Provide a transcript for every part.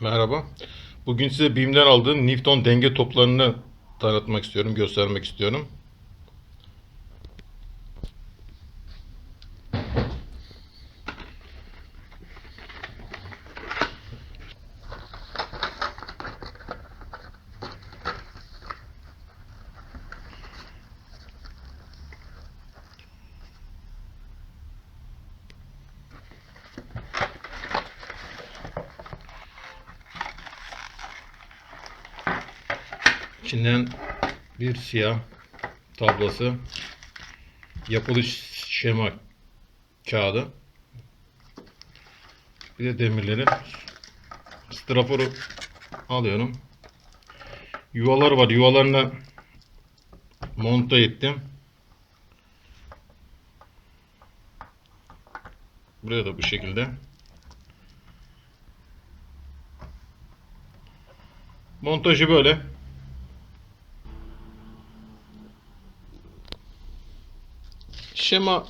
Merhaba. Bugün size BİM'den aldığım Newton denge toplarını tanıtmak istiyorum, göstermek istiyorum. İçinden bir siyah tablası, yapılış şema kağıdı, bir de demirleri. Straforu alıyorum. Yuvalar var. Yuvalarına monta ettim. Buraya da bu şekilde. Montajı böyle. Şema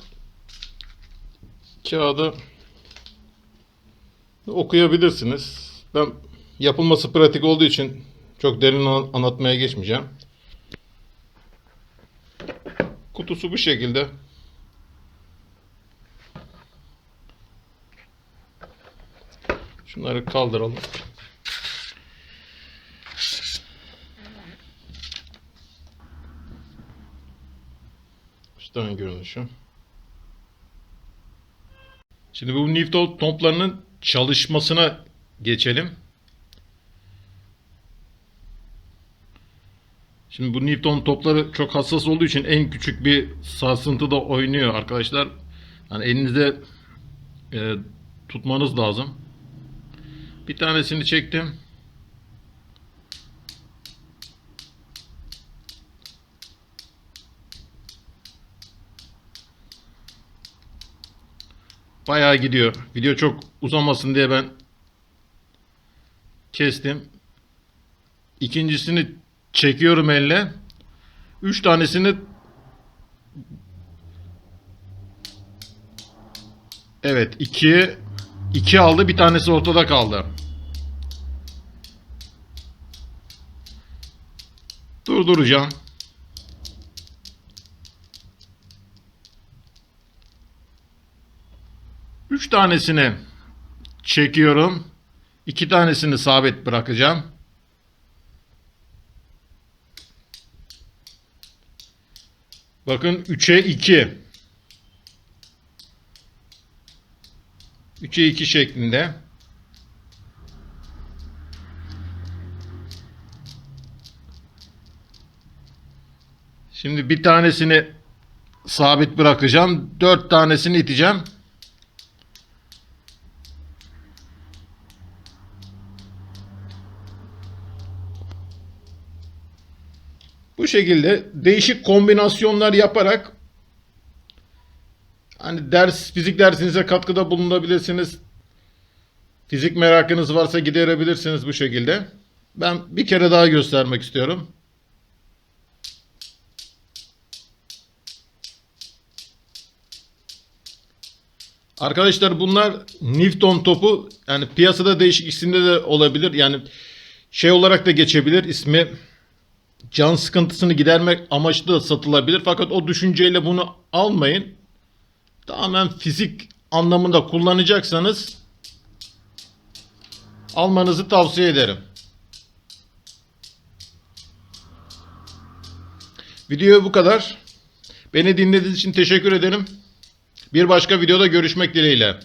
kağıdı okuyabilirsiniz. Ben yapılması pratik olduğu için çok derin an- anlatmaya geçmeyeceğim. Kutusu bu şekilde. Şunları kaldıralım. Üstten görünüşü. Şimdi bu Newton toplarının çalışmasına geçelim. Şimdi bu Newton topları çok hassas olduğu için en küçük bir sarsıntı da oynuyor arkadaşlar. Yani elinizde e, tutmanız lazım. Bir tanesini çektim. Bayağı gidiyor. Video çok uzamasın diye ben kestim. İkincisini çekiyorum elle. Üç tanesini Evet iki iki aldı bir tanesi ortada kaldı. Durduracağım. Üç tanesini çekiyorum. İki tanesini sabit bırakacağım. Bakın 3'e 2. 3'e 2 şeklinde. Şimdi bir tanesini sabit bırakacağım. 4 tanesini iteceğim. Bu şekilde değişik kombinasyonlar yaparak hani ders fizik dersinize katkıda bulunabilirsiniz. Fizik merakınız varsa giderebilirsiniz bu şekilde. Ben bir kere daha göstermek istiyorum. Arkadaşlar bunlar Newton topu yani piyasada değişik isimde de olabilir. Yani şey olarak da geçebilir ismi can sıkıntısını gidermek amaçlı da satılabilir. Fakat o düşünceyle bunu almayın. Tamamen fizik anlamında kullanacaksanız almanızı tavsiye ederim. Video bu kadar. Beni dinlediğiniz için teşekkür ederim. Bir başka videoda görüşmek dileğiyle.